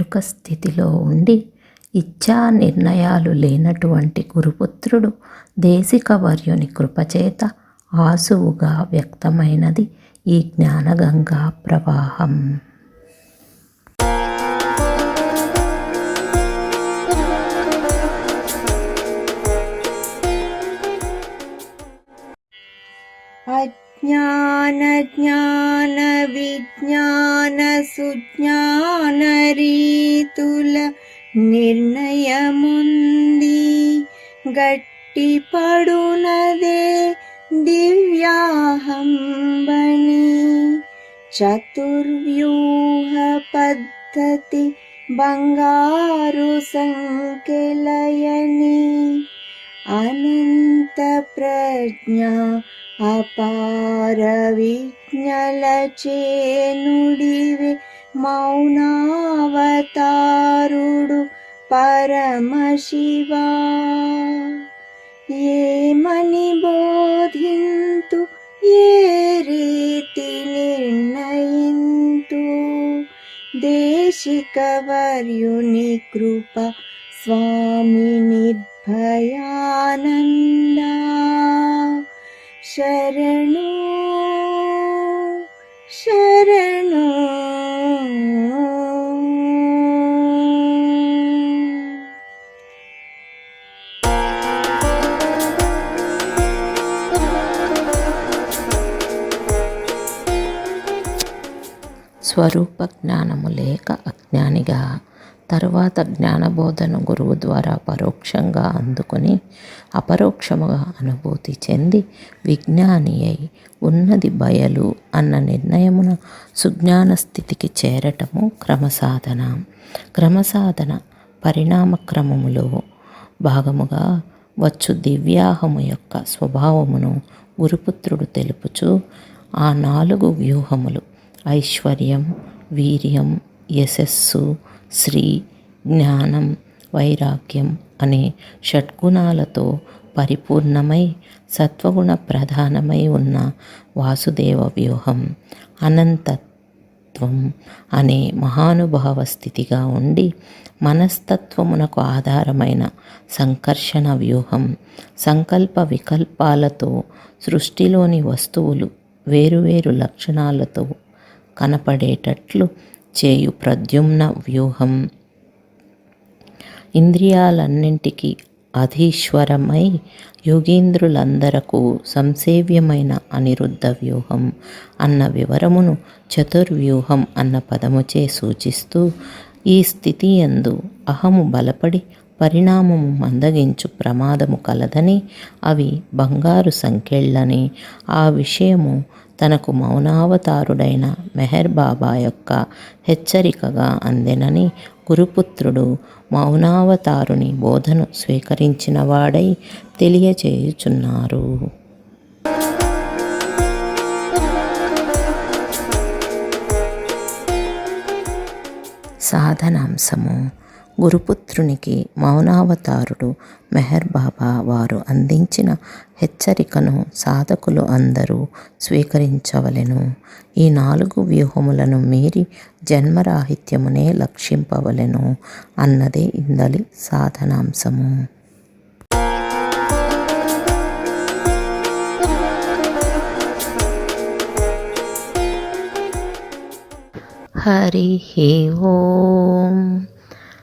ఎరుక స్థితిలో ఉండి ఇచ్ఛా నిర్ణయాలు లేనటువంటి గురుపుత్రుడు దేశికవర్యుని కృపచేత ఆసువుగా వ్యక్తమైనది ఈ జ్ఞానగంగా ప్రవాహం. अज्ञानज्ञानविज्ञानसुज्ञानरीतुल निर्णयमुन्दी। गट्टिपडुनदे दिव्याहम्बणि चतुर्व्यूहपद्धति बङ्गारुसङ्केलयनि। अनन्तप्रज्ञा అపార విజ్ఞల చేనుడివే మౌనావతారుడు పరమశివా. ఏమని బోధింతు ఏ రీతి నిర్ణయింతు? దేశిక వర్యుని కృప స్వామిని శరణు శరణు స్వరూప జ్ఞానము లేక అజ్ఞానిగా తరువాత జ్ఞానబోధన గురువు ద్వారా పరోక్షంగా అందుకొని అపరోక్షముగా అనుభూతి చెంది విజ్ఞాని అయి ఉన్నది బయలు అన్న నిర్ణయమున సుజ్ఞాన స్థితికి చేరటము క్రమసాధన. క్రమసాధన పరిణామ క్రమములో భాగముగా వచ్చు దివ్యాహము యొక్క స్వభావమును గురుపుత్రుడు తెలుపుచు ఆ నాలుగు వ్యూహములు ఐశ్వర్యం వీర్యం యశస్సు శ్రీ జ్ఞానం వైరాగ్యం అనే షట్గుణాలతో పరిపూర్ణమై సత్వగుణ ప్రధానమై ఉన్న వాసుదేవ వ్యూహం అనంతత్వం అనే మహానుభావ స్థితిగా ఉండి మనస్తత్వమునకు ఆధారమైన సంకర్షణ వ్యూహం సంకల్ప వికల్పాలతో సృష్టిలోని వస్తువులు వేరువేరు లక్షణాలతో కనపడేటట్లు చేయు ప్రద్యుమ్న వ్యూహం. ఇంద్రియాలన్నింటికీ అధీశ్వరమై యోగీంద్రులందరకు సంసేవ్యమైన అనిరుద్ధ వ్యూహం అన్న వివరమును చతుర్వ్యూహం అన్న పదముచే సూచిస్తూ ఈ స్థితి యందు అహము బలపడి పరిణామము మందగించు ప్రమాదము కలదని అవి బంగారు సంకెళ్ళని ఆ విషయము తనకు మౌనావతారుడైన మెహర్ బాబా యొక్క హెచ్చరికగా అందెనని గురుపుత్రుడు మౌనావతారుని బోధను స్వీకరించిన వాడై తెలియచేయుచున్నారు. సాధనాంశము. గురుపుత్రునికి మౌనావతారుడు మెహర్ బాబా వారు అందించిన హెచ్చరికను సాధకులు అందరూ స్వీకరించవలెను. ఈ నాలుగు వ్యూహములను మీరి జన్మరాహిత్యమునే లక్షింపవలెను అన్నదే ఇందలి సాధనాంశము. హరి ఓం.